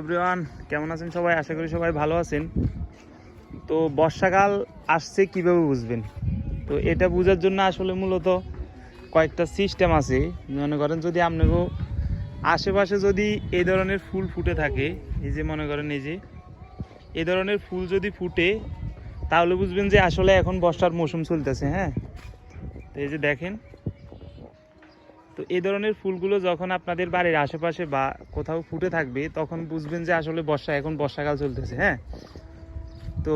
Everyone কেমন আছেন সবাই? আশা করি সবাই ভালো আছেন। তো বর্ষাকাল আসছে কীভাবে বুঝবেন? তো এটা বোঝার জন্য আসলে মূলত কয়েকটা সিস্টেম আছে। মনে করেন যদি আপনাকেও আশেপাশে যদি এই ধরনের ফুল ফুটে থাকে, এই যে মনে করেন এই যে, এই ধরনের ফুল যদি ফুটে, তাহলে বুঝবেন যে আসলে এখন বর্ষার মৌসুম চলতেছে হ্যাঁ? তো এই যে দেখেন তো এই ধরনের ফুলগুলো যখন আপনাদের বাড়ির আশেপাশে বা কোথাও ফুটে থাকবে, তখন বুঝবেন যে আসলে বর্ষা, এখন বর্ষাকাল চলতেছে হ্যাঁ? তো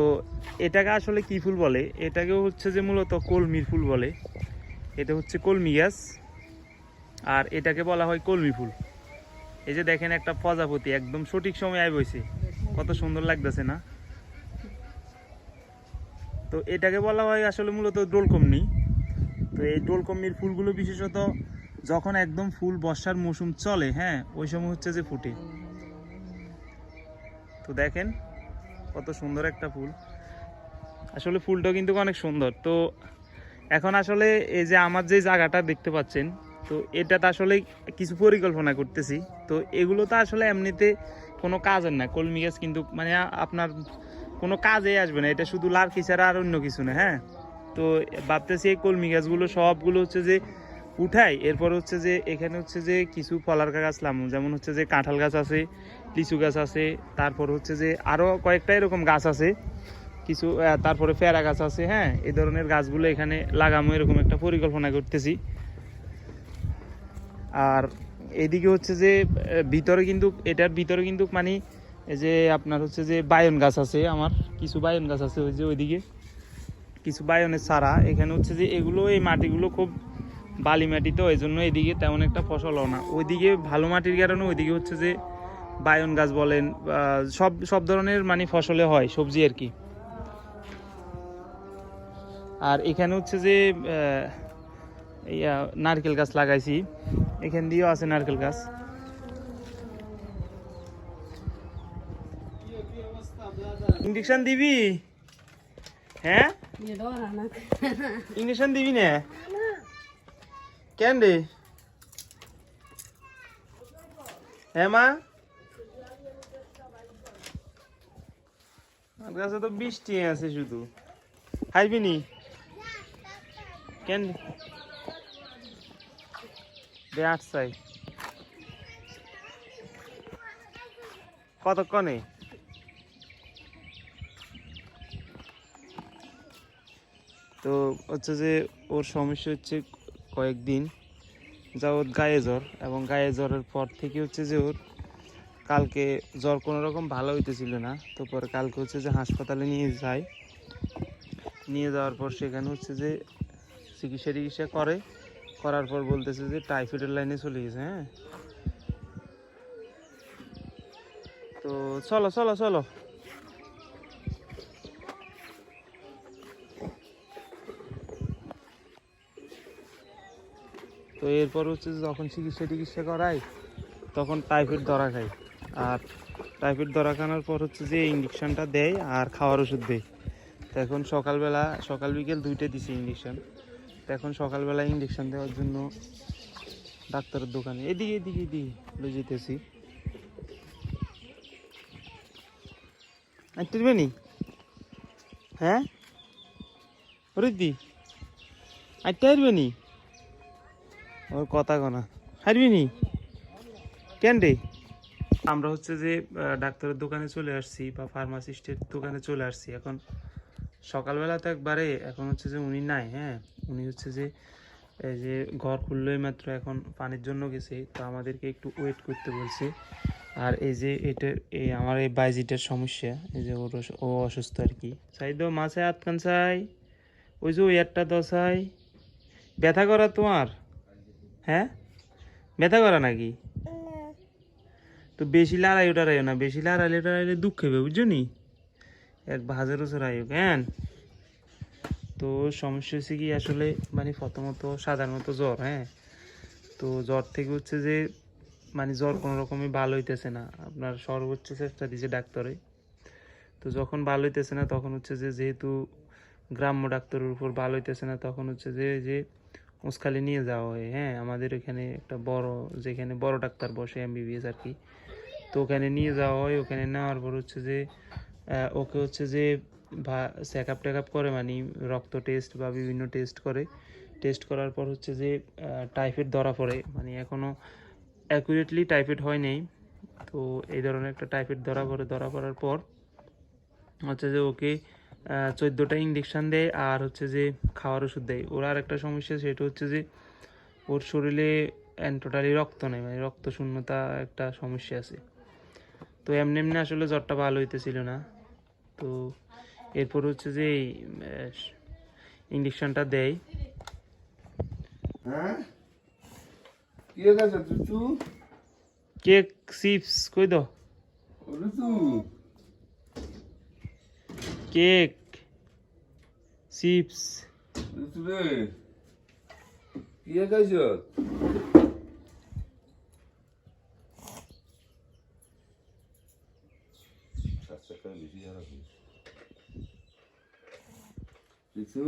এটাকে আসলে কি ফুল বলে? এটাকেও হচ্ছে যে মূলত কলমির ফুল বলে। এটা হচ্ছে কলমি গাছ আর এটাকে বলা হয় কলমি ফুল। এই যে দেখেন একটা প্রজাপতি একদম সঠিক সময় আয় বইছে। কত সুন্দর লাগতেছে না? তো এটাকে বলা হয় আসলে মূলত ডোলকমনি তো এই ডোলকমনির ফুলগুলো বিশেষত যখন একদম ফুল বর্ষার মৌসুম চলে হ্যাঁ ওই সময় হচ্ছে যে ফুটে। তো দেখেন কত সুন্দর একটা ফুল। আসলে ফুলটা কিন্তু অনেক সুন্দর। তো এখন আসলে এই যে আমার যে জায়গাটা দেখতে পাচ্ছেন, তো এটাতে আসলে কিছু পরিকল্পনা করতেছি। তো এগুলো তো আসলে এমনিতে কোনো কাজের না। কলমি গাছ কিন্তু মানে আপনার কোনো কাজে আসবে না। এটা শুধু লার্কি ছাড়া আর অন্য কিছু না হ্যাঁ? তো ভাবতেছি এই কলমি গাছগুলো সবগুলো হচ্ছে যে উঠাই। এরপর হচ্ছে যে, এখানে হচ্ছে যে কিছু ফলার গাছ লাগানো যেমন হচ্ছে যে কাঁঠাল গাছ আছে, লিচু গাছ আছে, তারপর হচ্ছে যে আরও কয়েকটা এরকম গাছ আছে। কিছু তারপরে পেয়ারা গাছ আছে হ্যাঁ? এই ধরনের গাছগুলো এখানে লাগামো এরকম একটা পরিকল্পনা করতেছি। আর এদিকে হচ্ছে যে ভিতরে কিন্তু, এটার ভিতরে কিন্তু মানে এই যে আপনার হচ্ছে যে বায়ন গাছ আছে আমার, কিছু বায়ন গাছ আছে ওই যে ওইদিকে। কিছু বায়নের চারা, এখানে হচ্ছে যে এগুলো, এই মাটিগুলো খুব বালি মাটি তো এই জন্য এদিকে তেমন একটা ফসল হয় না। ওইদিকে ভালো মাটির কারণে ওইদিকে হচ্ছে যে বায়ন গাছ বলেন সব সব ধরনের মানে ফসলে হয় সবজি আর কি। আর এখানে হচ্ছে যে ইয়া নারকেল গাছ লাগাইছি। এখান দিয়েও আছে নারকেল গাছ। ইঞ্জেকশন দিবি? হ্যাঁ? ইঞ্জেকশন দিবি না? কেন রে হ্যাঁ মা আমার কাছে তো বৃষ্টি আছে শুধু। খাইবি নি? কেন দে আট চাই। কতক্ষণে? তো হচ্ছে যে ওর সমস্যা হচ্ছে কয়েকদিন যাবৎ গায়ে জ্বর এবং গায়ে জ্বরের পর থেকে হচ্ছে যে ওর কালকে জ্বর কোনো রকম ভালো হইতেছিল না। তো পরে কালকে হচ্ছে যে হাসপাতালে নিয়ে যায়। নিয়ে যাওয়ার পর সেখানে হচ্ছে যে চিকিৎসা টিকিৎসা করে। করার পর বলতেছে যে টাইফয়েডের লাইনে চলে গেছে হ্যাঁ। তো চলো চলো চলো। তো এরপর হচ্ছে যখন চিকিৎসা টিকিৎসা করাই, তখন টাইফয়েড ধরা খাই। আর টাইফয়েড ধরা খানোর পর হচ্ছে যে ইঞ্জেকশনটা দেয় আর খাওয়ার ওষুধ দেয় তো এখন সকালবেলা, সকাল বিকেল দুইটা দিছে ইঞ্জেকশন তো এখন সকালবেলা ইঞ্জেকশন দেওয়ার জন্য ডাক্তারের দোকানে এদিকে এদিকে এদিকে লয়ে যেতেছি তুলবে নি হ্যাঁ? দি আটটা আসবে নি ওর কথা কনা হারবি নি কেন রে? আমরা হচ্ছে যে ডাক্তারের দোকানে চলে আসছি বা ফার্মাসিস্টের দোকানে চলে আসছি। এখন সকালবেলা তো একবারে, এখন হচ্ছে যে উনি নাই হ্যাঁ? উনি হচ্ছে যে, এই যে ঘর খুললোই মাত্র, এখন পানির জন্য গেছে, তো আমাদেরকে একটু ওয়েট করতে বলছে। আর এই যে এটা এই আমার এই বাইজিটার সমস্যা, এই যে ওর ও অসুস্থ আর কি। চাই দো, মাছে আটকান চাই ওই যে ওই একটা দশাই। ব্যথা করা তোমার? হ্যাঁ? ব্যথা করা নাকি? তো বেশি লড়াই ওটারাইও না, বেশি লড়াইলে টাড়াইলে দুঃখ হবে, বুঝছ নি? এক হাজারও চড়াইও কেন? তো সমস্যা হচ্ছে কি, আসলে মানে প্রথমত সাধারণত জ্বর হ্যাঁ? তো জ্বর থেকে হচ্ছে যে মানে জ্বর কোনো রকমই ভালো হইতেছে না। আপনার সর্বোচ্চ চেষ্টা দিছে ডাক্তারে। তো যখন ভালো হইতেছে না, তখন হচ্ছে যে, যেহেতু গ্রাম্য ডাক্তারের উপর ভালো হইতেছে না, তখন হচ্ছে যে যে উসখালি নিয়ে যাওয়া হয়। হ্যাঁ আমাদের এখানে একটা বড়, যেখানে বড় ডাক্তার বসে এম এমবিবিএস আর কি। তো ওখানে নিয়ে যাওয়া হয়। ওখানে নেওয়ার পর হচ্ছে যে ওকে হচ্ছে যে চেক আপ টেক আপ করে মানে রক্ত টেস্ট বা বিভিন্ন টেস্ট করে। টেস্ট করার পর হচ্ছে যে টাইফয়েড ধরা পড়ে। মানে এখনও অ্যাকুরেটলি টাইফয়েড হয় নাই। তো এই ধরনের একটা টাইফয়েড ধরা পড়ে, ধরা পড়ার পর হচ্ছে যে ওকে চোদ্দোটা ইঞ্জেকশন দেয় আর হচ্ছে যে খাওয়ার ওষুধ দেয়। ওর আর একটা সমস্যা সেটা হচ্ছে যে ওর শরীরে টোটালি রক্ত নেই মানে রক্ত শূন্যতা একটা সমস্যা আছে। তো এমনি এমনি আসলে জ্বরটা ভালো হইতেছিল না। তো এরপর হচ্ছে যে ইঞ্জেকশনটা দেয়। হ্যাঁ? কেক চিপস কই দাও। ঋতু কেক চিপস। ঋতু রে কি গেছ ঋতু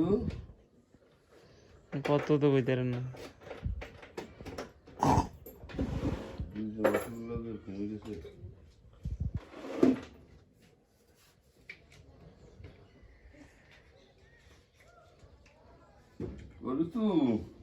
কত তো কইতে 유튜브